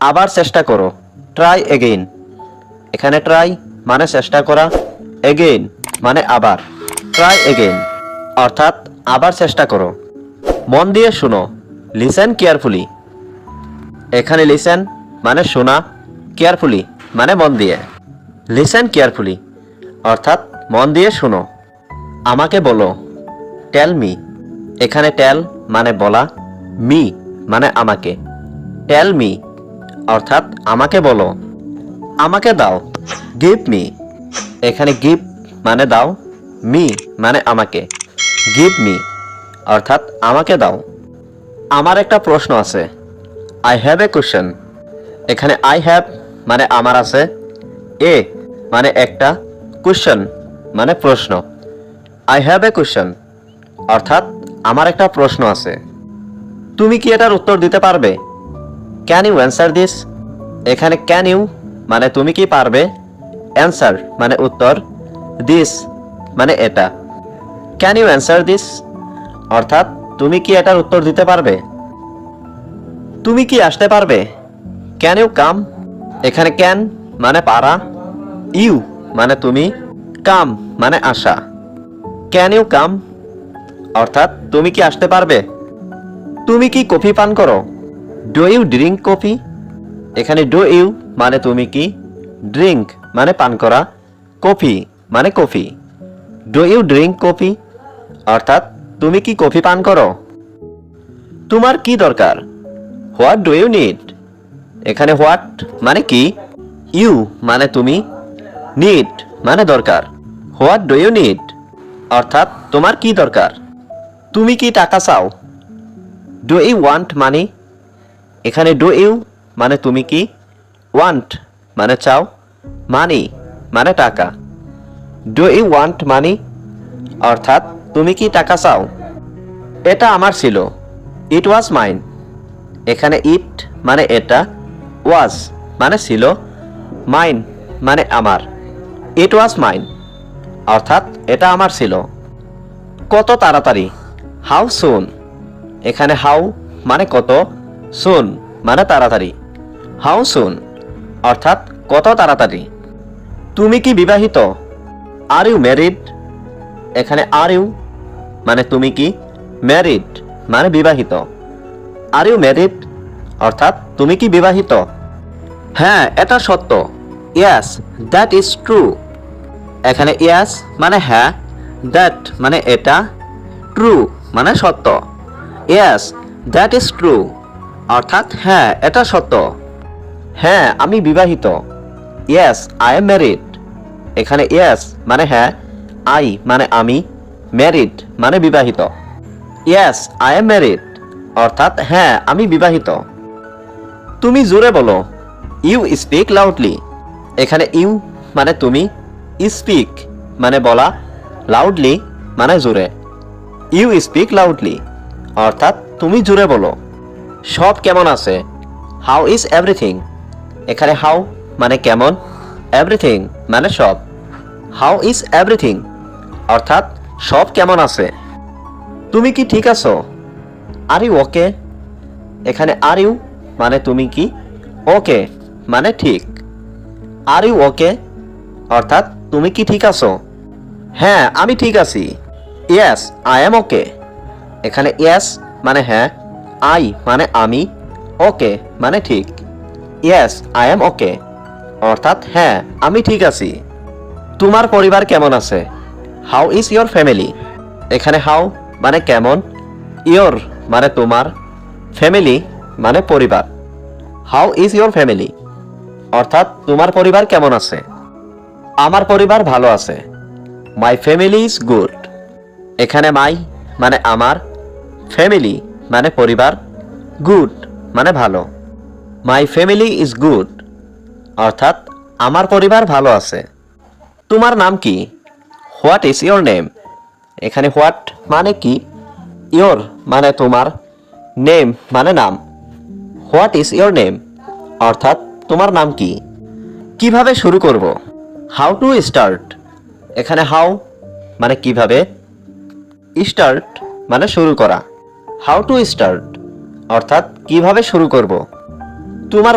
আবার চেষ্টা করো। ট্রাই এগেইন এখানে ট্রাই মানে চেষ্টা করা। এগেইন মানে আবার। ট্রাই এগেইন অর্থাৎ আবার চেষ্টা করো। মন দিয়ে শুনো। লিসেন কেয়ারফুলি এখানে লিসেন মানে শোনা। কেয়ারফুলি মানে মন দিয়ে। লিসেন কেয়ারফুলি অর্থাৎ মন দিয়ে শোনো। আমাকে বলো। টেল মি এখানে টেল মানে বলা। মি মানে আমাকে। টেল মি অর্থাৎ আমাকে বলো। আমাকে দাও। গিভ মি এখানে গিভ মানে দাও। মি মানে আমাকে। গিভ মি অর্থাৎ আমাকে দাও। আমার একটা প্রশ্ন আছে। আই হ্যাভ এ কোশ্চেন এখানে আই হ্যাভ মানে আমার আছে। এ মানে একটা কোশ্চেন মানে প্রশ্ন। আই হ্যাভ এ কোশ্চেন অর্থাৎ আমার একটা প্রশ্ন আছে। তুমি কি এটার উত্তর দিতে পারবে? ক্যান ইউ অ্যান্সার দিস এখানে ক্যান ইউ মানে তুমি কি পারবে? অ্যান্সার মানে উত্তর। দিস মানে এটা। ক্যান ইউ অ্যান্সার দিস অর্থাৎ তুমি কি এটার উত্তর দিতে পারবে? তুমি কি আসতে পারবে? ক্যান ইউ কাম এখানে ক্যান মানে পারা। ইউ মানে তুমি। কাম মানে আসা। ক্যান ইউ কাম অর্থাৎ তুমি কি আসতে পারবে? তুমি কি কফি পান করো? ডু ইউ ড্রিঙ্ক কফি এখানে ডু ইউ মানে তুমি কি? ড্রিঙ্ক মানে পান করা। কফি মানে coffee do you drink coffee অর্থাৎ তুমি কি কফি পান করো? তোমার কি দরকার? হোয়াট ডু ইউ নিড এখানে হোয়াট মানে কি? ইউ মানে তুমি। নিড মানে দরকার। হোয়াট ডু ইউ নিড অর্থাৎ তোমার কি দরকার? তুমি কি টাকা চাও? ডু ইউ ওয়ান্ট মানি এখানে ডু ইউ মানে তুমি কি? ওয়ান্ট মানে চাও। মানি মানে টাকা। ডু ইউ ওয়ান্ট মানি অর্থাৎ তুমি কি টাকা চাও? এটা আমার ছিল। ইট ওয়াজ মাইন এখানে ইট মানে এটা। ওয়াজ মানে ছিল। মাইন মানে আমার। ইট ওয়াজ মাইন অর্থাৎ এটা আমার ছিল। কত তাড়াতাড়ি। হাউ সুন এখানে হাউ মানে কত? সুন মানে তাড়াতাড়ি। হাউ সুন অর্থাৎ কত তাড়াতাড়ি? তুমি কি বিবাহিত? আর ইউ ম্যারিড এখানে আর ইউ মানে তুমি কি ম্যারিড মানে বিবাহিত। আর ইউ ম্যারিড অর্থাৎ তুমি কি বিবাহিত? হ্যাঁ এটা সত্য। ইয়াস দ্যাট ইজ ট্রু এখানে ইয়াস মানে হ্যাঁ দ্যাট মানে এটা ট্রু মানে সত্য। ইয়াস দ্যাট ইজ ট্রু অর্থাৎ হ্যাঁ এটা সত্য। হ্যাঁ আমি বিবাহিত। ইয়েস আই এম ম্যারিড এখানে ইয়েস মানে হ্যাঁ আই মানে আমি ম্যারিড মানে বিবাহিত। ইয়েস আই এম ম্যারিড অর্থাৎ হ্যাঁ আমি বিবাহিত। তুমি জোরে বলো। ইউ স্পিক লাউডলি এখানে ইউ মানে তুমি স্পিক মানে বলা লাউডলি মানে জোরে। ইউ স্পিক লাউডলি অর্থাৎ তুমি জোরে বলো। সব কেমন আছে? হাউ ইজ এভরিথিং এখানে হাউ মানে কেমন? এভরিথিং মানে সব। হাউ ইজ এভরিথিং অর্থাৎ সব কেমন আছে। তুমি কি ঠিক আছো? আর ইউ ওকে এখানে আর ইউ মানে তুমি কি ওকে মানে ঠিক। আর ইউ ওকে অর্থাৎ তুমি কি ঠিক আছো? হ্যাঁ আমি ঠিক আছি। ইয়েস আই এম ওকে এখানে ইয়েস মানে হ্যাঁ। আই মানে আমি ওকে মানে ঠিক ইয়েস আই এম ওকে অর্থাৎ হ্যাঁ আমি ঠিক আছি। তোমার পরিবার কেমন আছে? হাউ ইজ ইয়োর ফ্যামিলি এখানে হাউ মানে কেমন? ইয়োর মানে তোমার ফ্যামিলি মানে পরিবার। হাউ ইজ ইয়োর ফ্যামিলি অর্থাৎ তোমার পরিবার কেমন আছে? আমার পরিবার ভালো আছে। মাই ফ্যামিলি ইজ গুড এখানে মাই মানে আমার ফ্যামিলি মানে পরিবার গুড মানে ভালো। মাই ফ্যামিলি ইজ গুড অর্থাৎ আমার পরিবার ভালো আছে। তোমার নাম কি? হোয়াট ইজ ইয়োর নেম এখানে হোয়াট মানে কি? ইয়োর মানে তোমার নেম মানে নাম। হোয়াট ইজ ইয়োর নেম অর্থাৎ তোমার নাম কি? কীভাবে শুরু করব? হাউ টু স্টার্ট এখানে হাউ মানে কীভাবে? স্টার্ট মানে শুরু করা। হাউ টু স্টার্ট অর্থাৎ কীভাবে শুরু করব? তোমার